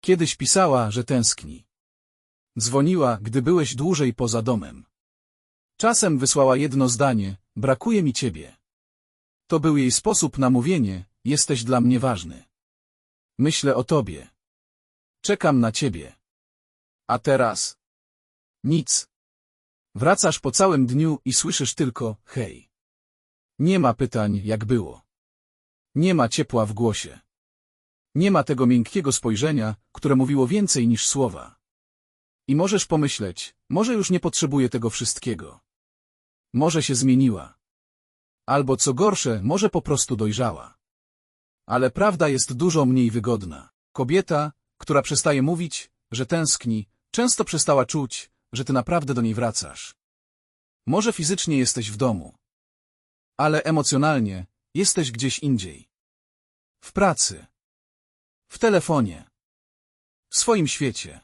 Kiedyś pisała, że tęskni. Dzwoniła, gdy byłeś dłużej poza domem. Czasem wysłała jedno zdanie, brakuje mi ciebie. To był jej sposób na mówienie, jesteś dla mnie ważny. Myślę o tobie. Czekam na ciebie. A teraz? Nic. Wracasz po całym dniu i słyszysz tylko, hej. Nie ma pytań, jak było. Nie ma ciepła w głosie. Nie ma tego miękkiego spojrzenia, które mówiło więcej niż słowa. I możesz pomyśleć, może już nie potrzebuje tego wszystkiego. Może się zmieniła. Albo co gorsze, może po prostu dojrzała. Ale prawda jest dużo mniej wygodna. Kobieta, która przestaje mówić, że tęskni, często przestała czuć, że ty naprawdę do niej wracasz. Może fizycznie jesteś w domu, ale emocjonalnie jesteś gdzieś indziej. W pracy. W telefonie. W swoim świecie.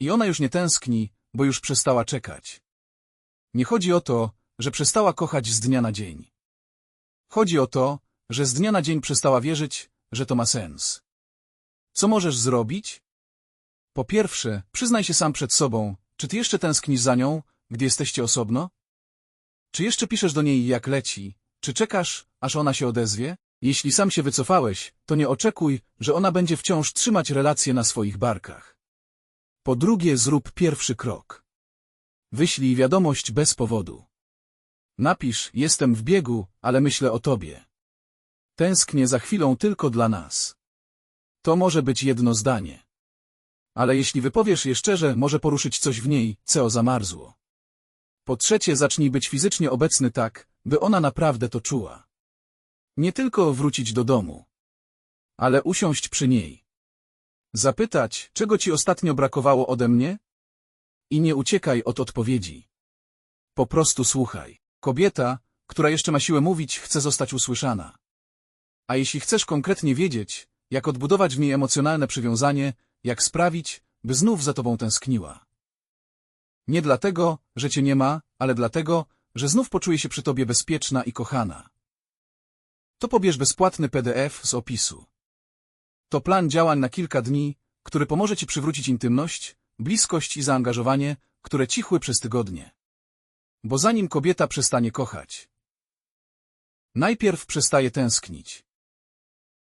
I ona już nie tęskni, bo już przestała czekać. Nie chodzi o to, że przestała kochać z dnia na dzień. Chodzi o to, że z dnia na dzień przestała wierzyć, że to ma sens. Co możesz zrobić? Po pierwsze, przyznaj się sam przed sobą, czy ty jeszcze tęsknisz za nią, gdy jesteście osobno? Czy jeszcze piszesz do niej jak leci? Czy czekasz, aż ona się odezwie? Jeśli sam się wycofałeś, to nie oczekuj, że ona będzie wciąż trzymać relacje na swoich barkach. Po drugie, zrób pierwszy krok. Wyślij wiadomość bez powodu. Napisz, jestem w biegu, ale myślę o tobie. Tęsknię za chwilą tylko dla nas. To może być jedno zdanie. Ale jeśli wypowiesz je szczerze, może poruszyć coś w niej, co zamarzło. Po trzecie, zacznij być fizycznie obecny tak, by ona naprawdę to czuła. Nie tylko wrócić do domu, ale usiąść przy niej. Zapytać, czego ci ostatnio brakowało ode mnie? I nie uciekaj od odpowiedzi. Po prostu słuchaj. Kobieta, która jeszcze ma siłę mówić, chce zostać usłyszana. A jeśli chcesz konkretnie wiedzieć, jak odbudować w niej emocjonalne przywiązanie, jak sprawić, by znów za tobą tęskniła. Nie dlatego, że cię nie ma, ale dlatego, że znów poczuje się przy tobie bezpieczna i kochana. To pobierz bezpłatny PDF z opisu. To plan działań na kilka dni, który pomoże ci przywrócić intymność, bliskość i zaangażowanie, które cichły przez tygodnie. Bo zanim kobieta przestanie kochać, najpierw przestaje tęsknić.